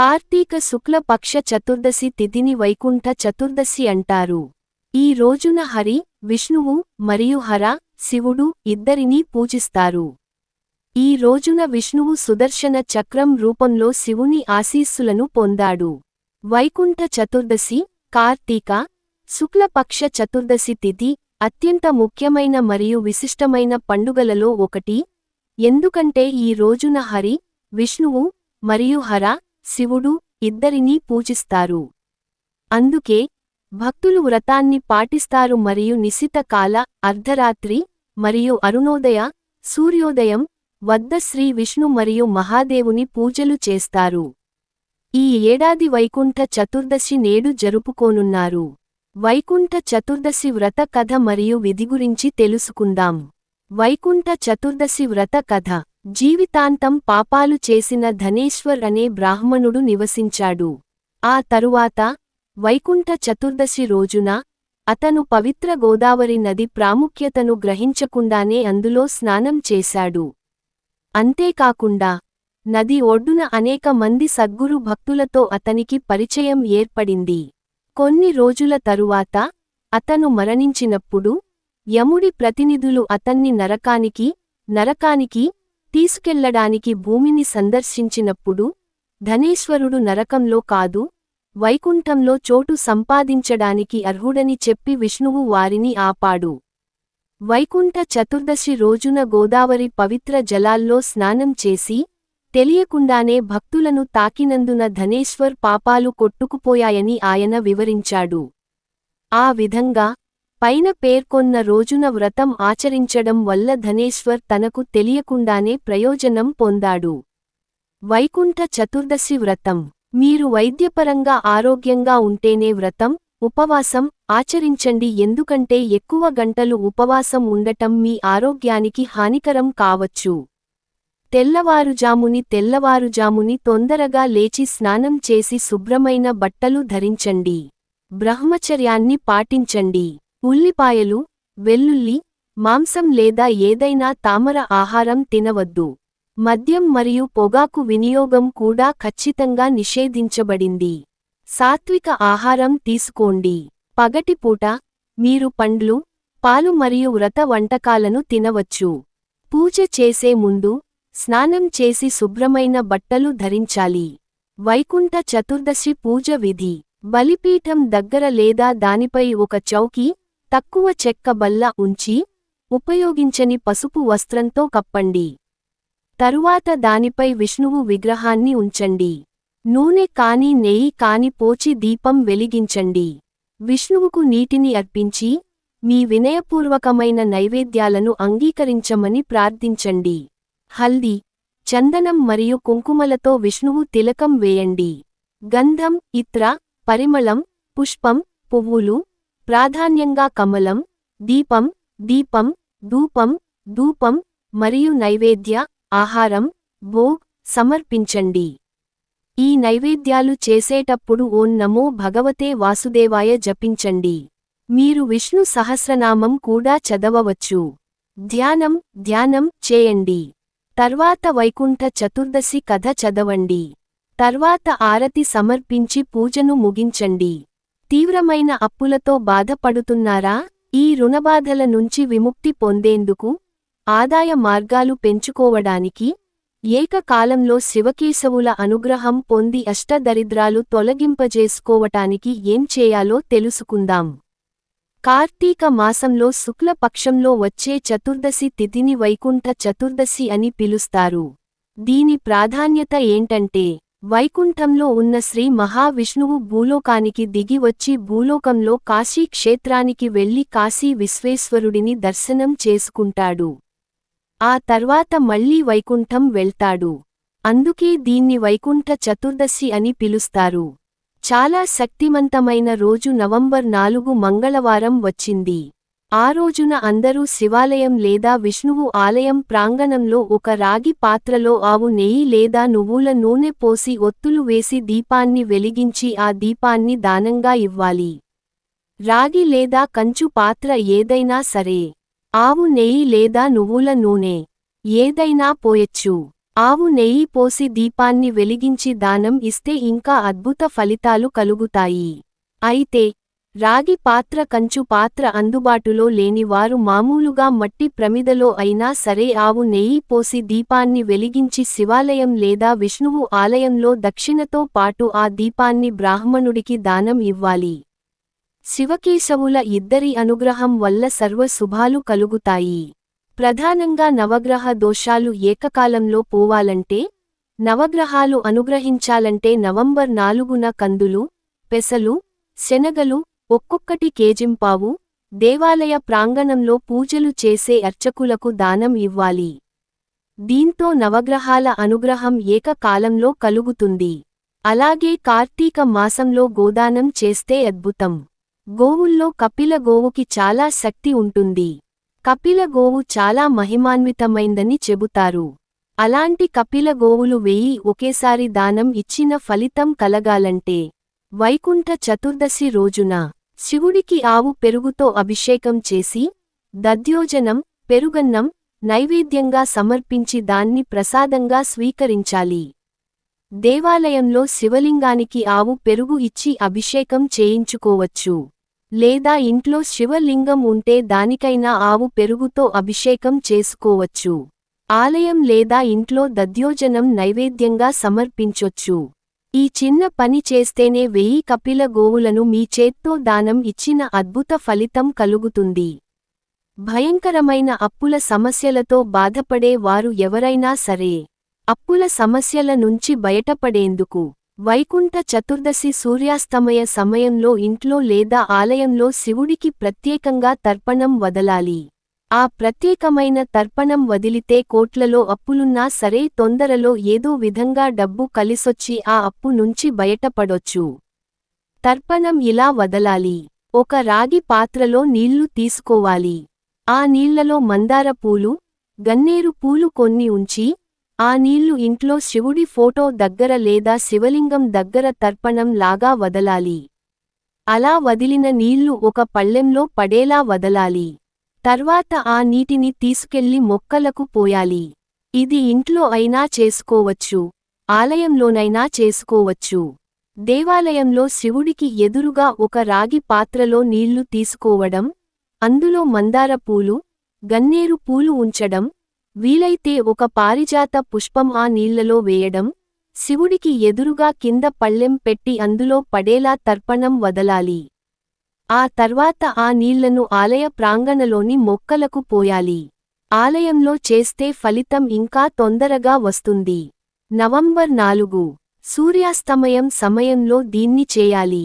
కార్తీక శుక్ల పక్ష చతుర్దశి తిథిని వైకుంఠ చతుర్దశి అంటారు. ఈ రోజున హరి విష్ణువు మరియు హర శివుడు ఇద్దరినీ పూజిస్తారు. ఈ రోజున విష్ణువు సుదర్శన చక్రం రూపంలో శివుని ఆశీస్సులను పొందాడు. వైకుంఠ చతుర్దశి కార్తీక శుక్లపక్ష చతుర్దశి తిథి అత్యంత ముఖ్యమైన మరియు విశిష్టమైన పండుగలలో ఒకటి. ఎందుకంటే ఈ రోజున హరి విష్ణువు మరియు హర శివుడు ఇద్దరినీ పూజిస్తారు. అందుకే భక్తులు వ్రతాన్ని పాటిస్తారు మరియు నిశిత కాల అర్ధరాత్రి మరియు అరుణోదయ సూర్యోదయం వద్ద శ్రీ విష్ణు మరియు మహాదేవుని పూజలు చేస్తారు. ఈ ఏడాది వైకుంఠ చతుర్దశి నేడు జరుపుకోనున్నారు. వైకుంఠ చతుర్దశి వ్రత కథ మరియు విధి గురించి తెలుసుకుందాం. వైకుంఠ చతుర్దశి వ్రత కథ జీవితాంతం పాపాలు చేసిన ధనేశ్వర్ అనే బ్రాహ్మణుడు నివసించాడు. ఆ తరువాత వైకుంఠ చతుర్దశి రోజున అతను పవిత్ర గోదావరి నది ప్రాముఖ్యతను గ్రహించకుండానే అందులో స్నానం చేశాడు. అంతేకాకుండా నది ఒడ్డున అనేక మంది సద్గురు భక్తులతో అతనికి పరిచయం ఏర్పడింది. కొన్ని రోజుల తరువాత అతను మరణించినప్పుడు యముడి ప్రతినిధులు అతన్ని నరకానికి నరకానికి తీసుకెళ్ళడానికి భూమిని సందర్శించినప్పుడు ధనేశ్వరుడు నరకంలో కాదు వైకుంఠంలో చోటు సంపాదించడానికి అర్హుడని చెప్పి విష్ణువు వారిని ఆపాడు. వైకుంఠ చతుర్దశి రోజున గోదావరి పవిత్ర జలాల్లో స్నానం చేసి తెలియకుండానే భక్తులను తాకినందున ధనేశ్వర్ పాపాలు కొట్టుకుపోయాయని ఆయన వివరించాడు. ఆ విధంగా పైన పేర్కొన్న రోజున వ్రతం ఆచరించడం వల్ల ధనేశ్వర్ తనకు తెలియకుండానే ప్రయోజనం పొందాడు. వైకుంఠ చతుర్దశి వ్రతం. మీరు వైద్యపరంగా ఆరోగ్యంగా ఉంటేనే వ్రతం ఉపవాసం ఆచరించండి. ఎందుకంటే ఎక్కువ గంటలు ఉపవాసం ఉండటం మీ ఆరోగ్యానికి హానికరం కావచ్చు. తెల్లవారుజాముని తెల్లవారుజాముని తొందరగా లేచి స్నానం చేసి శుభ్రమైన బట్టలు ధరించండి. బ్రహ్మచర్యాన్ని పాటించండి. ఉల్లిపాయలు వెల్లుల్లి మాంసం లేదా ఏదైనా తామర ఆహారం తినవద్దు. మద్యం మరియు పొగాకు వినియోగం కూడా ఖచ్చితంగా నిషేధించబడింది. సాత్విక ఆహారం తీసుకోండి. పగటిపూట మీరు పండ్లు పాలు మరియు వ్రత వంటకాలను తినవచ్చు. పూజ చేసే ముందు స్నానం చేసి శుభ్రమైన బట్టలు ధరించాలి. వైకుంఠ చతుర్దశి పూజ విధి. బలిపీఠం దగ్గర లేదా దానిపై ఒక చౌకీ తక్కువ చెక్క బల్ల ఉంచి ఉపయోగించని పసుపు వస్త్రంతో కప్పండి. తరువాత దానిపై విష్ణువు విగ్రహాన్ని ఉంచండి. నూనె కాని నెయ్యి కాని పోచి దీపం వెలిగించండి. విష్ణువుకు నీటిని అర్పించి మీ వినయపూర్వకమైన నైవేద్యాలను అంగీకరించమని ప్రార్థించండి. హల్దీ చందనం మరియు కుంకుమలతో విష్ణువు తిలకం వేయండి. గంధం ఇత్ర పరిమళం పుష్పం పువ్వులు ప్రాధాన్యంగా కమలం దీపం దీపం ధూపం ధూపం మరియు నైవేద్య ఆహారం భోగ్ సమర్పించండి. ఈ నైవేద్యాలు చేసేటప్పుడు ఓం నమో భగవతే వాసుదేవాయ జపించండి. మీరు విష్ణు సహస్రనామం కూడా చదవవచ్చు. ధ్యానం ధ్యానం చేయండి. తర్వాత వైకుంఠ చతుర్దశి కథ చదవండి. తర్వాత ఆరతి సమర్పించి పూజను ముగించండి. తీవ్రమైన అప్పులతో బాధపడుతున్నారా? ఈ రుణబాధల నుంచి విముక్తి పొందేందుకు ఆదాయ మార్గాలు పెంచుకోవడానికి ఏకకాలంలో శివకేశవుల అనుగ్రహం పొంది అష్టదరిద్రాలు తొలగింపజేసుకోవటానికి ఏం చేయాలో తెలుసుకుందాం. కార్తీక మాసంలో శుక్లపక్షంలో వచ్చే చతుర్దశి తిథిని వైకుంఠ చతుర్దశి అని పిలుస్తారు. దీని ప్రాధాన్యత ఏంటంటే వైకుంఠంలో ఉన్న శ్రీ మహావిష్ణువు భూలోకానికి దిగి వచ్చి భూలోకంలో కాశీ క్షేత్రానికి వెళ్ళి కాశీ విశ్వేశ్వరుడిని దర్శనం చేసుకుంటాడు. ఆ తర్వాత మళ్ళీ వైకుంఠం వెళ్తాడు. అందుకే దీన్ని వైకుంఠ చతుర్దశి అని పిలుస్తారు. చాలా శక్తిమంతమైన రోజు నవంబర్ నాలుగు మంగళవారం వచ్చింది. ఆ రోజున అందరూ శివాలయం లేదా విష్ణువు ఆలయం ప్రాంగణంలో ఒక రాగి పాత్రలో ఆవు నెయ్యి లేదా నువ్వుల నూనె పోసి ఒత్తులు వేసి దీపాన్ని వెలిగించి ఆ దీపాన్ని దానంగా ఇవ్వాలి. రాగి లేదా కంచు పాత్ర ఏదైనా సరే. ఆవు నెయ్యి లేదా నువ్వుల నూనె ఏదైనా పోయొచ్చు. ఆవు నెయ్యి పోసి దీపాన్ని వెలిగించి దానం ఇస్తే ఇంకా అద్భుత ఫలితాలు కలుగుతాయి. అయితే రాగి పాత్ర కంచు పాత్ర అందుబాటులో లేని వారు మామూలుగా మట్టి ప్రమిదలో అయినా సరే ఆవు నెయ్యి పోసి దీపాన్ని వెలిగించి శివాలయం లేదా విష్ణువు ఆలయంలో దక్షిణతో పాటు ఆ దీపాన్ని బ్రాహ్మణుడికి దానం ఇవ్వాలి. శివకేశవుల ఇద్దరి అనుగ్రహం వల్ల సర్వ శుభాలు కలుగుతాయి. ప్రధానంగా నవగ్రహ దోషాలు ఏకకాలంలో పోవాలంటే నవగ్రహాలు అనుగ్రహించాలంటే నవంబర్ నాలుగున కందులు పెసలు శనగలు ఒక్కొక్కటి కేజింపావు దేవాలయ ప్రాంగణంలో పూజలు చేసే అర్చకులకు దానం ఇవ్వాలి. దీంతో నవగ్రహాల అనుగ్రహం ఏకకాలంలో కలుగుతుంది. అలాగే కార్తీక మాసంలో గోదానం చేస్తే అద్భుతం. గోవుల్లో కపిల గోవుకి చాలా శక్తి ఉంటుంది. కపిల గోవు చాలా మహిమాన్వితమైందని చెబుతారు. అలాంటి కపిల గోవులు వెయ్యి ఒకేసారి దానం ఇచ్చిన ఫలితం కలగాలంటే. వైకుంఠ చతుర్దశి రోజున శివుడికి ఆవు పెరుగుతో అభిషేకం చేసి దద్యోజనం పెరుగన్నం నైవేద్యంగా సమర్పించి దాన్ని ప్రసాదంగా స్వీకరించాలి. దేవాలయంలో శివలింగానికి ఆవు పెరుగు ఇచ్చి అభిషేకం చేయించుకోవచ్చు. లేదా ఇంట్లో శివలింగం ఉంటే దానికైనా ఆవు పెరుగుతో అభిషేకం చేసుకోవచ్చు. ఆలయం లేదా ఇంట్లో దద్యోజనం నైవేద్యంగా సమర్పించొచ్చు. ఈ చిన్న పని చేస్తేనే వెయ్యి కపిల గోవులను మీ చేత్తో దానం ఇచ్చిన అద్భుత ఫలితం కలుగుతుంది. భయంకరమైన అప్పుల సమస్యలతో బాధపడే వారు ఎవరైనా సరే అప్పుల సమస్యల నుంచి బయటపడేందుకు వైకుంఠ చతుర్దశి సూర్యాస్తమయ సమయంలో ఇంట్లో లేదా ఆలయంలో శివుడికి ప్రత్యేకంగా తర్పణం వదలాలి. ఆ ప్రత్యేకమైన తర్పణం వదిలితే కోట్లలో అప్పులున్నా సరే తొందరలో ఏదో విధంగా డబ్బు కలిసొచ్చి ఆ అప్పు నుంచి బయటపడొచ్చు. తర్పణం ఇలా వదలాలి. ఒక రాగి పాత్రలో నీళ్ళు తీసుకోవాలి. ఆ నీళ్ళలో మందార పూలు గన్నేరు పూలు కొన్ని ఉంచి ఆ నీళ్ళు ఇంట్లో శివుడి ఫోటో దగ్గర లేదా శివలింగం దగ్గర తర్పణం లాగా వదలాలి. అలా వదిలిన నీళ్ళు ఒక పళ్ళెంలో పడేలా వదలాలి. తర్వాత ఆ నీటిని తీసుకెళ్ళి మొక్కలకు పోయాలి. ఇది ఇంట్లో అయినా చేసుకోవచ్చు. ఆలయంలోనైనా చేసుకోవచ్చు. దేవాలయంలో శివుడికి ఎదురుగా ఒక రాగి పాత్రలో నీళ్ళు తీసుకోవడం అందులో మందార పూలు గన్నేరు పూలు ఉంచడం వీలైతే ఒక పారిజాత పుష్పం ఆ నీళ్ళలో వేయడం శివుడికి ఎదురుగా కింద పళ్ళెం పెట్టి అందులో పడేలా తర్పణం వదలాలి. ఆ తర్వాత ఆ నీళ్ళను ఆలయ ప్రాంగణలోని మొక్కలకు పోయాలి. ఆలయంలో చేస్తే ఫలితం ఇంకా తొందరగా వస్తుంది. నవంబర్ నాలుగు. సూర్యాస్తమయం సమయంలో దీన్ని చేయాలి.